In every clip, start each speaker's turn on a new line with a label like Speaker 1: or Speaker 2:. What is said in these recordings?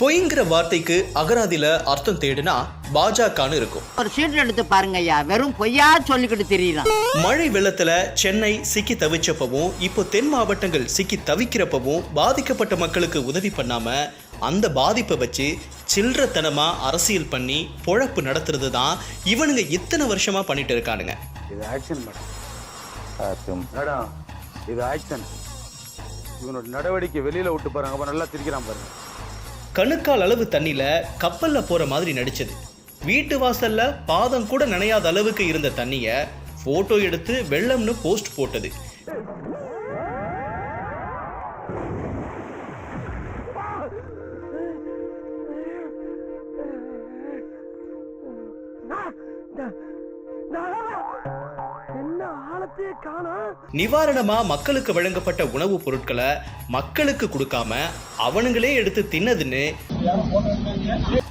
Speaker 1: பொய்ங்கிற வார்த்தைக்கு அகராதியில அர்த்தம் தேடுனா பாஜகன்னு இருக்கும்.
Speaker 2: ஒரு சீட் எடுத்து பாருங்க ஐயா வெறும் பொய்யா சொல்லிக்கிட்டு தெரியலாம்
Speaker 1: மழை வெள்ளத்துல சென்னை சிக்கி தவிச்சப்பவும் இப்போ தென் மாவட்டங்கள் சிக்கி தவிக்கிறப்பவும் பாதிக்கப்பட்ட மக்களுக்கு உதவி பண்ணாம அந்த பாதிப்பை வச்சு சில்லறத்தனமா அரசியல் பண்ணி பொழப்பு நடத்துறது தான் இவனுங்க இத்தனை வருஷமா பண்ணிட்டு இருக்கானுங்க.
Speaker 3: இது ஆக்ஷன் மேடம். மேடம் இது ஆக்ஷன் இவனோட நடவடிக்கை வெளியில விட்டு பாருங்க. அப்ப நல்லா திரிக்கிறான் பாருங்க.
Speaker 1: கணுக்கால் அளவு தண்ணியில் கப்பலில் போகிற மாதிரி நடிச்சது. வீட்டு வாசலில் பாதம் கூட நனையாத அளவுக்கு இருந்த தண்ணியை ஃபோட்டோ எடுத்து வெள்ளம்னு போஸ்ட் போட்டது. நிவாரணமா மக்களுக்கு வழங்கப்பட்ட உணவுப் பொருட்களை மக்களுக்கு கொடுக்காம அவனுங்களே எடுத்து தின்னதுன்னு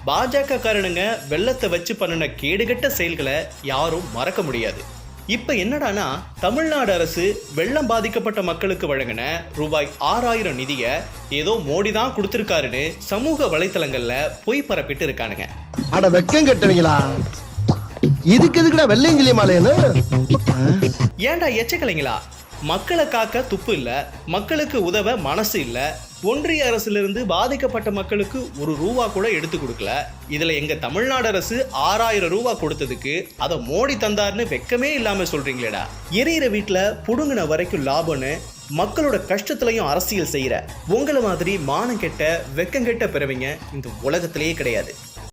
Speaker 1: பாஜக காரணங்க வெள்ளத்தை வச்சு பண்ணின கேடுகட்ட செயல்களை யாரும் மறக்க முடியாது. இப்ப என்னடானா தமிழ்நாடு அரசு வெள்ளம் பாதிக்கப்பட்ட மக்களுக்கு வழங்கின ரூபாய் ஆறாயிரம் நிதியை ஏதோ மோடி தான் கொடுத்திருக்காருன்னு சமூக வலைத்தளங்கள்ல பொய் பரப்பிட்டு இருக்கானுங்க.
Speaker 4: அட வெக்கம் கட்டுவீங்களா? இதுக்கு எதுக்குடா வெள்ளையங்கிலி மாலையன்னு
Speaker 1: ஏன்டா எச்சக்கலைங்களா? மக்களை காக்க துப்பு இல்ல மக்களுக்கு உதவ மனசு இல்ல ஒன்றிய அரசிலிருந்து பாதிக்கப்பட்ட மக்களுக்கு ஒரு ரூபா கூட எடுத்து கொடுக்கல. இதுல எங்க தமிழ்நாடு அரசு ஆறாயிரம் ரூபா கொடுத்ததுக்கு அதை மோடி தந்தார்னு வெக்கமே இல்லாம சொல்றீங்களேடா. எரியிற வீட்டுல புடுங்கின வரைக்கும் லாபம்னு மக்களோட கஷ்டத்துலையும் அரசியல் செய்யற. உங்களை மாதிரி மானம் கெட்ட வெக்கம் கெட்ட பிறவிங்க இந்த உலகத்திலேயே கிடையாது.